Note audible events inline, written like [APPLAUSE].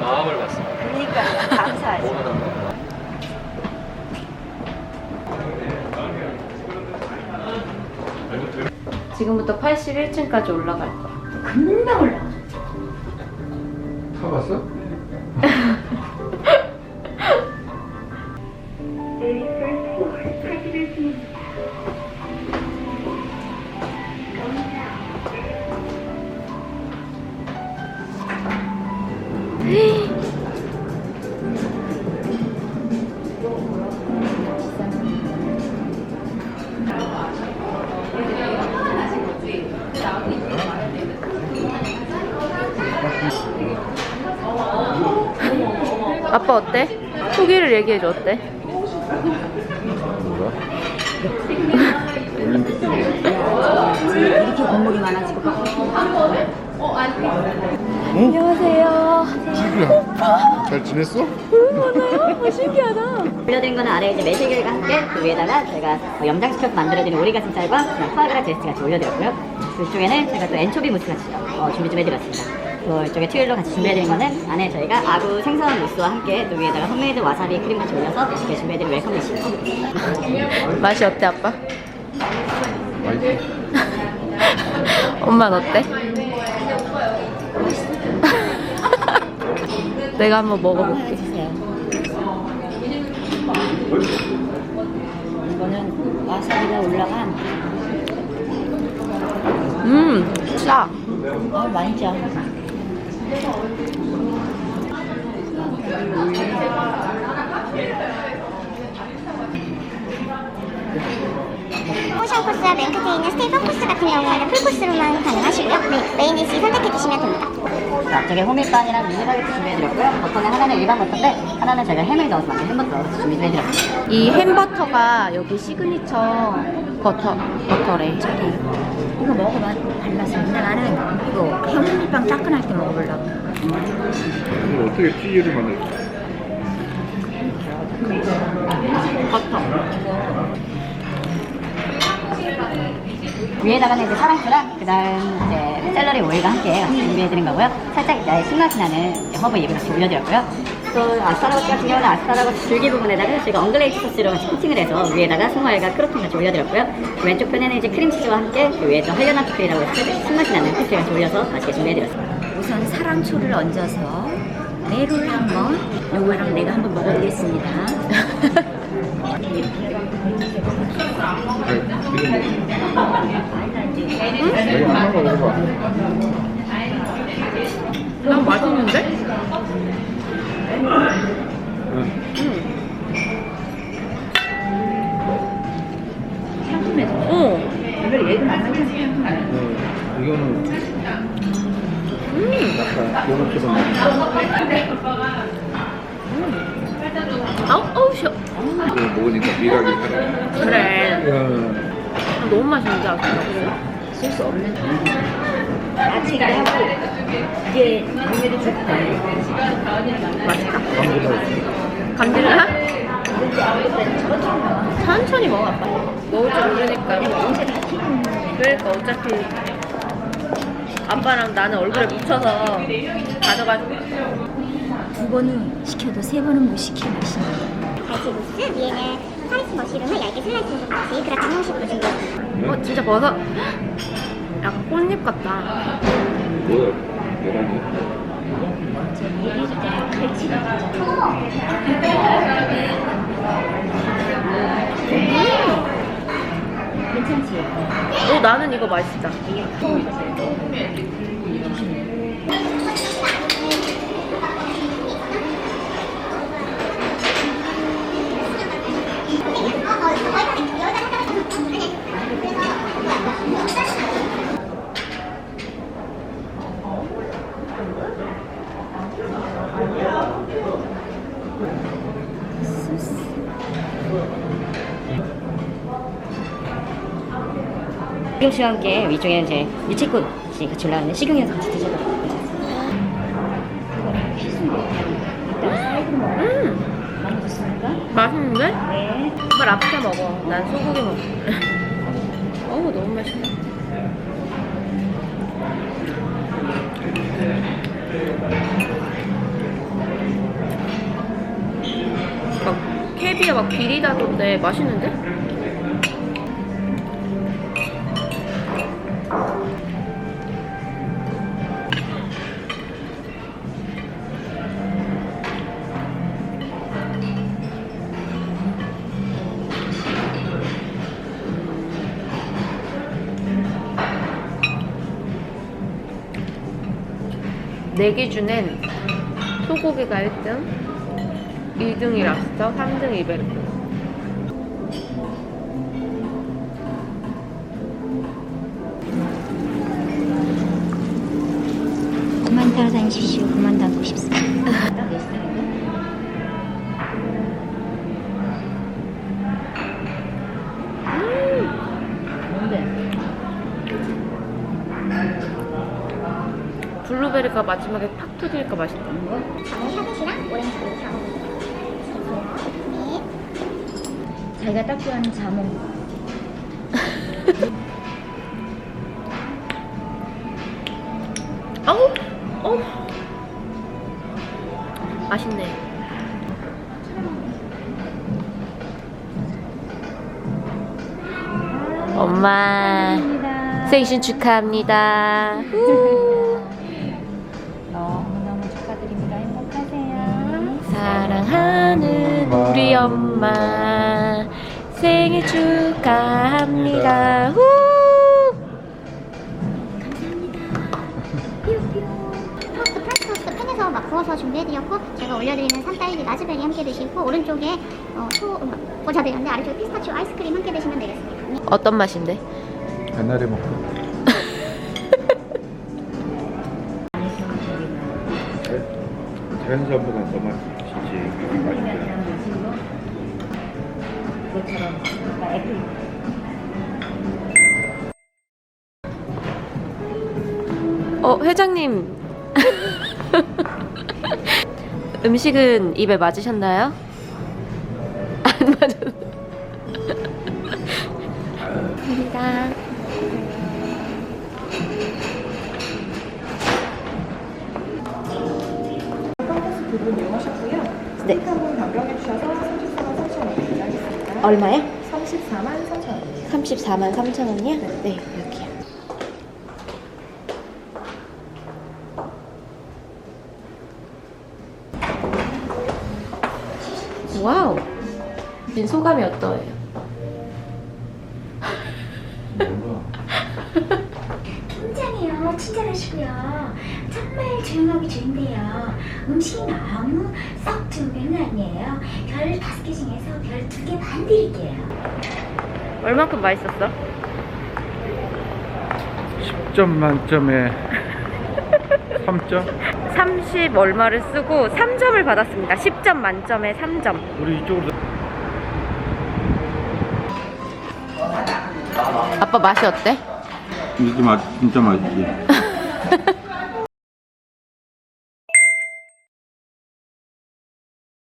마음을 봤어. 그러니까 감사하지. 지금부터 81층까지 올라갈 거야. 금방 올라. 타봤어? 아빠 어때? 후기를 얘기해줘 어때? 뭐야? 올림픽 때 이렇게 건물이 많아지고 안녕하세요. 지구야. 잘 지냈어? 올려드린 거는 아래 이제 매실결과 함께 그 위에다가 제가 뭐 염장시켜서 만들어진 오리가슴살과 그냥 포아그라 제스트 같이 올려드렸고요. 그쪽에는 제가 또 엔초비 무스 같이 어, 준비 좀 해드렸습니다. 또 이쪽에 튜일로 같이 준비해드린 거는 안에 저희가 아구 생선 무스와 함께 또 위에다가 홈메이드 와사비 크림 같이 올려서 이렇게 준비해드린 웰컴 디시 맛이 어때 아빠? 맛있어. [LAUGHS] 엄마는 어때? [LAUGHS] 내가 한번 먹어볼게. 이거는 와사비가 올라간 음, 싸. 아 맛있죠. 포션 코스와 맨 끝에 있는 스테이ple 코스 같은 경우에는 풀코스로만 가능하시고요. 네, 메인 디시 선택해 주시면 됩니다. 자, 저게 호밀빵이랑 미니바게트 준비해드렸고요. 버터는 하나는 일반 버터인데 하나는 저희가 햄을 넣어서 만든 햄버터 준비해드렸습니다. 이 햄버터가 여기 시그니처 버터 버터래. 이거 먹어봐 달라서 근데 나는 이거 호밀빵 따끈할 때 먹어보려고. 이거 어떻게 찌개를 만들까? 위에다가는 이제 사랑초랑 그다음 이제 샐러리 오일과 함께 같이 준비해드린 거고요. 살짝 이제 신맛이 나는 이제 허브 잎을 같이 올려드렸고요. 또 아스파라거스 같은 경우는 아스파라거스 줄기 부분에다가 저희가 엉글레이트 소스로 같이 코팅을 해서 위에다가 송화알과 크로톤 같이 올려드렸고요. 그 왼쪽 편에는 이제 크림치즈와 함께 그 위에 또 헐려나 피클이라고 해서 신맛이 나는 피클 같이 올려서 맛있게 준비해드렸습니다. 우선 사랑초를 얹어서 메로를 한번 요거랑 내가 한번 먹어보겠습니다. [LAUGHS] 난 맛있는데? 상큼해서 어. 이걸 얘도 만나면 어, 이거는 약간 요거처럼 아우 아우 쉬어. 이거 먹으니까 미각이 살아. 그래. 야, 너무 맛있는데 아까. 쓸 수 없는 아치가 하고 이게 몸에도 좋다. 맛있다. 감질나? 천천히 먹어 아빠. 먹을 줄 모르니까. 그러니까 어차피 아빠랑 나는 얼굴에 묻혀서 가져가지고. 두 번은 시켜도 세 번은 못 시키는 맛이네. 갈치무스 위에는 스파이스 머시룸을 얇게 슬라이스해서 같이 그라탕 형식으로 준비했습니다. 어 진짜 버섯. 약간 꽃잎 같다. 뭐야? 계란이? 괜찮지? 어 나는 이거 맛있다. 식용씨와 함께 위쪽에 이제 유채꽃이 같이 올라가는데 식용유에서 같이 드셔도. 음 많이 드십니까? 맛있는데? 네. 정말 앞에 먹어. 난 소고기 먹어. [LAUGHS] 어우 너무 맛있다. 막 캐비어 막 비리다던데 맛있는데? 내 기준엔 소고기가 1등, 2등이 랍스터, 3등 이베리코. 그만 따라다니십시오. 그만 닫고 싶습니다. 블루베리가 마지막에 팍 터지니까 맛있다. 저는 샤벳이랑 오렌지 사먹습니다. 네. 자기가 딱 좋아하는 자몽. [LAUGHS] 어우, 어우. 맛있네. 엄마 생신 축하합니다. [LAUGHS] 사랑하는 우리 엄마 생일 축하합니다. 후! 토스트 프렌치 토스트 팬에서 막 구워서 준비해드렸고 제가 올려드리는 산딸기 라즈베리 함께 드시고 오른쪽에 어, 소 음, 고자베리인데 아래쪽에 피스타치오 아이스크림 함께 드시면 되겠습니다. 어떤 맛인데? 옛날에 먹고 자연산보다 더 맛있지 애플 어 회장님 [LAUGHS] 음식은 입에 맞으셨나요? 안 맞았. 감사합니다. 두분 이용하셨고요. 네. 한번 변경해 주셔서 34만 3천 원입니다. 하겠습니다. 얼마에? 34만 3천 원입니다. 34만 3천 원이요? 네, 여기요. 와우. 진 소감이 어떠해요? 굉장해요. [LAUGHS] 친절하시고요. 정말 조용하기 좋은데요. 음식이 너무 썩 좋은 편은 아니에요. 별 다섯 개 중에서 별 두 개 반 드릴게요. 얼마큼 맛있었어? 10점 만점에 3점? 30 얼마를 쓰고 3점을 받았습니다. 10점 만점에 3점. 우리 이쪽으로 아빠 맛이 어때? 이게 맛 진짜 맛있지